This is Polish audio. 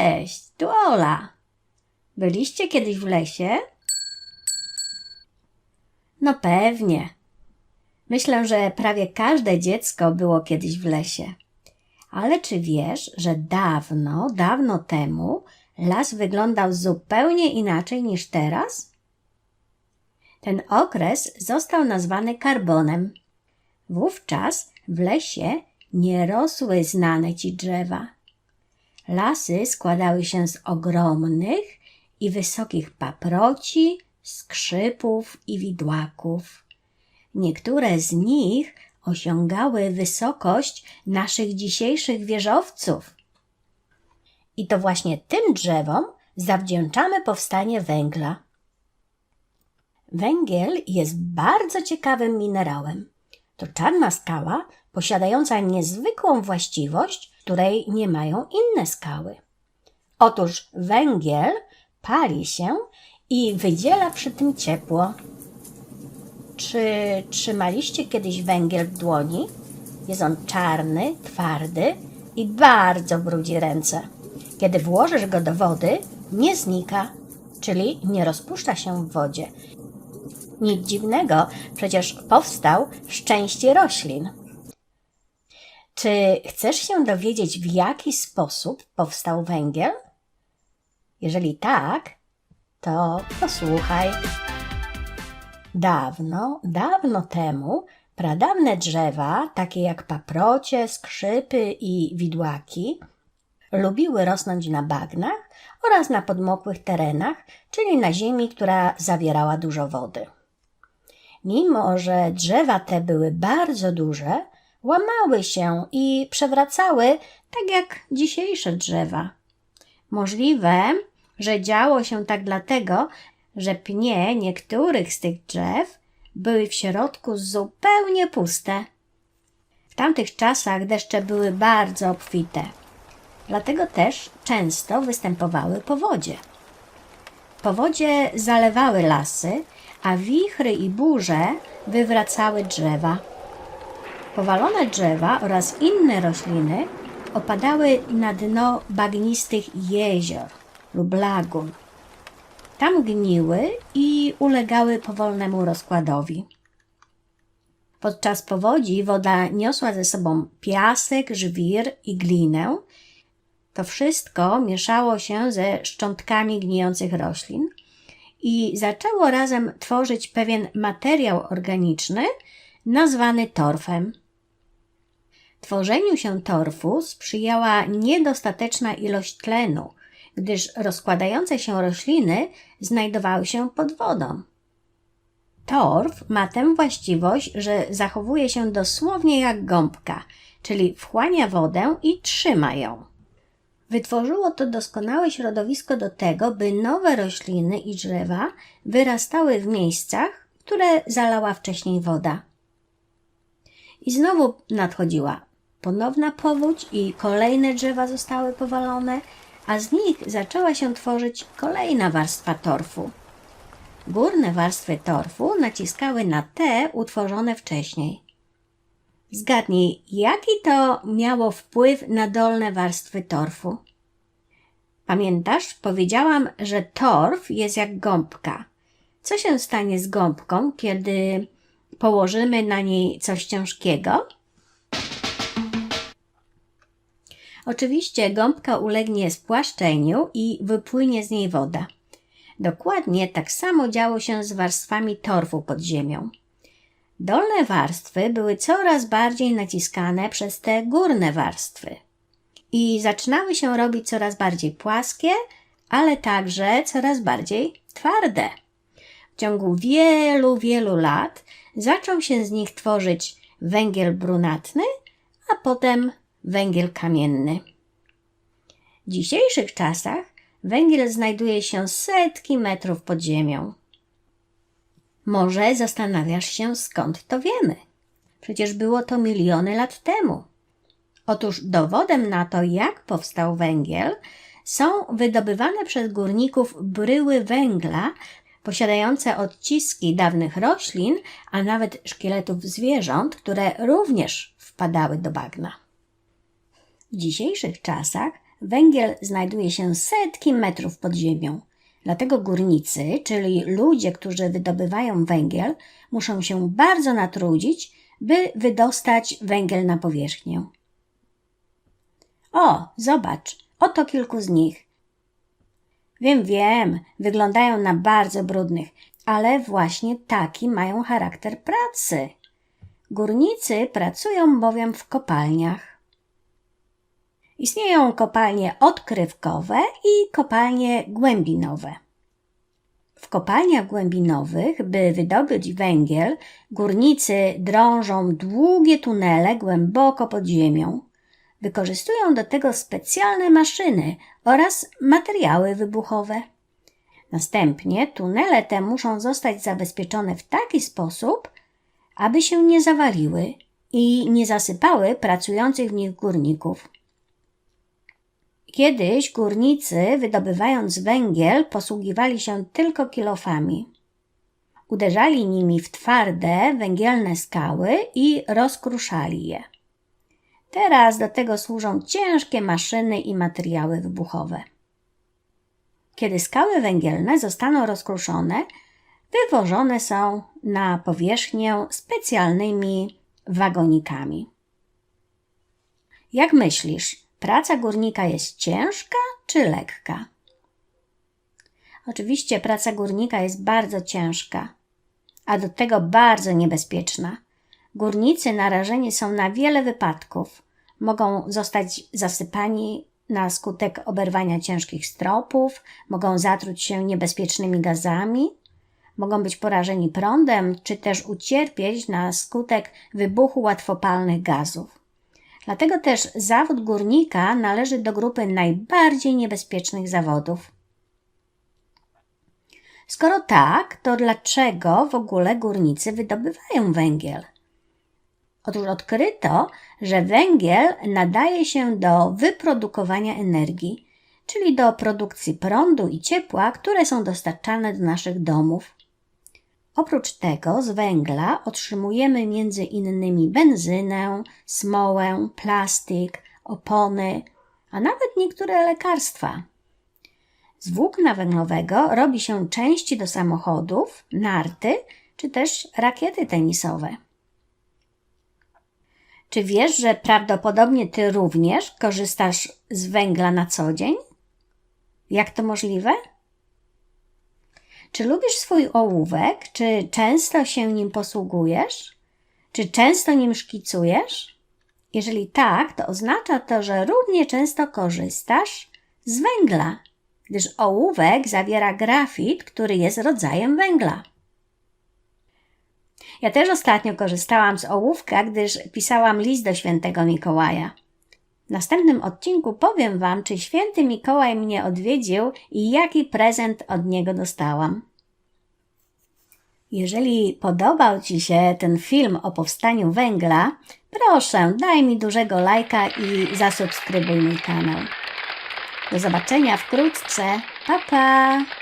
Cześć, tu Ola. Byliście kiedyś w lesie? No pewnie. Myślę, że prawie każde dziecko było kiedyś w lesie. Ale czy wiesz, że dawno, dawno temu las wyglądał zupełnie inaczej niż teraz? Ten okres został nazwany karbonem. Wówczas w lesie nie rosły znane ci drzewa. Lasy składały się z ogromnych i wysokich paproci, skrzypów i widłaków. Niektóre z nich osiągały wysokość naszych dzisiejszych wieżowców. I to właśnie tym drzewom zawdzięczamy powstanie węgla. Węgiel jest bardzo ciekawym minerałem. To czarna skała posiadająca niezwykłą właściwość, której nie mają inne skały. Otóż węgiel pali się i wydziela przy tym ciepło. Czy trzymaliście kiedyś węgiel w dłoni? Jest on czarny, twardy i bardzo brudzi ręce. Kiedy włożysz go do wody, nie znika, czyli nie rozpuszcza się w wodzie. Nic dziwnego, przecież powstał w szczęście roślin. Czy chcesz się dowiedzieć, w jaki sposób powstał węgiel? Jeżeli tak, to posłuchaj. Dawno, dawno temu pradawne drzewa, takie jak paprocie, skrzypy i widłaki, lubiły rosnąć na bagnach oraz na podmokłych terenach, czyli na ziemi, która zawierała dużo wody. Mimo, że drzewa te były bardzo duże, łamały się i przewracały tak jak dzisiejsze drzewa. Możliwe, że działo się tak dlatego, że pnie niektórych z tych drzew były w środku zupełnie puste. W tamtych czasach deszcze były bardzo obfite, dlatego też często występowały powodzie. Powodzie zalewały lasy, a wichry i burze wywracały drzewa. Powalone drzewa oraz inne rośliny opadały na dno bagnistych jezior lub lagun. Tam gniły i ulegały powolnemu rozkładowi. Podczas powodzi woda niosła ze sobą piasek, żwir i glinę. To wszystko mieszało się ze szczątkami gnijących roślin i zaczęło razem tworzyć pewien materiał organiczny nazwany torfem. Tworzeniu się torfu sprzyjała niedostateczna ilość tlenu, gdyż rozkładające się rośliny znajdowały się pod wodą. Torf ma tę właściwość, że zachowuje się dosłownie jak gąbka, czyli wchłania wodę i trzyma ją. Wytworzyło to doskonałe środowisko do tego, by nowe rośliny i drzewa wyrastały w miejscach, które zalała wcześniej woda. I znowu nadchodziła ponowna powódź i kolejne drzewa zostały powalone, a z nich zaczęła się tworzyć kolejna warstwa torfu. Górne warstwy torfu naciskały na te utworzone wcześniej. Zgadnij, jaki to miało wpływ na dolne warstwy torfu? Pamiętasz, powiedziałam, że torf jest jak gąbka. Co się stanie z gąbką, kiedy położymy na niej coś ciężkiego? Oczywiście gąbka ulegnie spłaszczeniu i wypłynie z niej woda. Dokładnie tak samo działo się z warstwami torfu pod ziemią. Dolne warstwy były coraz bardziej naciskane przez te górne warstwy i zaczynały się robić coraz bardziej płaskie, ale także coraz bardziej twarde. W ciągu wielu, wielu lat zaczął się z nich tworzyć węgiel brunatny, a potem węgiel kamienny. W dzisiejszych czasach węgiel znajduje się setki metrów pod ziemią. Może zastanawiasz się, skąd to wiemy? Przecież było to miliony lat temu. Otóż dowodem na to, jak powstał węgiel, są wydobywane przez górników bryły węgla posiadające odciski dawnych roślin, a nawet szkieletów zwierząt, które również wpadały do bagna. W dzisiejszych czasach węgiel znajduje się setki metrów pod ziemią. Dlatego górnicy, czyli ludzie, którzy wydobywają węgiel, muszą się bardzo natrudzić, by wydostać węgiel na powierzchnię. O, zobacz, oto kilku z nich. Wiem, wiem, wyglądają na bardzo brudnych, ale właśnie taki mają charakter pracy. Górnicy pracują bowiem w kopalniach. Istnieją kopalnie odkrywkowe i kopalnie głębinowe. W kopalniach głębinowych, by wydobyć węgiel, górnicy drążą długie tunele głęboko pod ziemią. Wykorzystują do tego specjalne maszyny oraz materiały wybuchowe. Następnie tunele te muszą zostać zabezpieczone w taki sposób, aby się nie zawaliły i nie zasypały pracujących w nich górników. Kiedyś górnicy, wydobywając węgiel, posługiwali się tylko kilofami. Uderzali nimi w twarde, węgielne skały i rozkruszali je. Teraz do tego służą ciężkie maszyny i materiały wybuchowe. Kiedy skały węgielne zostaną rozkruszone, wywożone są na powierzchnię specjalnymi wagonikami. Jak myślisz, praca górnika jest ciężka czy lekka? Oczywiście praca górnika jest bardzo ciężka, a do tego bardzo niebezpieczna. Górnicy narażeni są na wiele wypadków. Mogą zostać zasypani na skutek oberwania ciężkich stropów, mogą zatruć się niebezpiecznymi gazami, mogą być porażeni prądem, czy też ucierpieć na skutek wybuchu łatwopalnych gazów. Dlatego też zawód górnika należy do grupy najbardziej niebezpiecznych zawodów. Skoro tak, to dlaczego w ogóle górnicy wydobywają węgiel? Otóż odkryto, że węgiel nadaje się do wyprodukowania energii, czyli do produkcji prądu i ciepła, które są dostarczane do naszych domów. Oprócz tego z węgla otrzymujemy między innymi benzynę, smołę, plastik, opony, a nawet niektóre lekarstwa. Z włókna węglowego robi się części do samochodów, narty czy też rakiety tenisowe. Czy wiesz, że prawdopodobnie ty również korzystasz z węgla na co dzień? Jak to możliwe? Czy lubisz swój ołówek? Czy często się nim posługujesz? Czy często nim szkicujesz? Jeżeli tak, to oznacza to, że równie często korzystasz z węgla, gdyż ołówek zawiera grafit, który jest rodzajem węgla. Ja też ostatnio korzystałam z ołówka, gdyż pisałam list do świętego Mikołaja. W następnym odcinku powiem Wam, czy święty Mikołaj mnie odwiedził i jaki prezent od niego dostałam. Jeżeli podobał Ci się ten film o powstaniu węgla, proszę daj mi dużego lajka i zasubskrybuj mój kanał. Do zobaczenia wkrótce. Pa pa!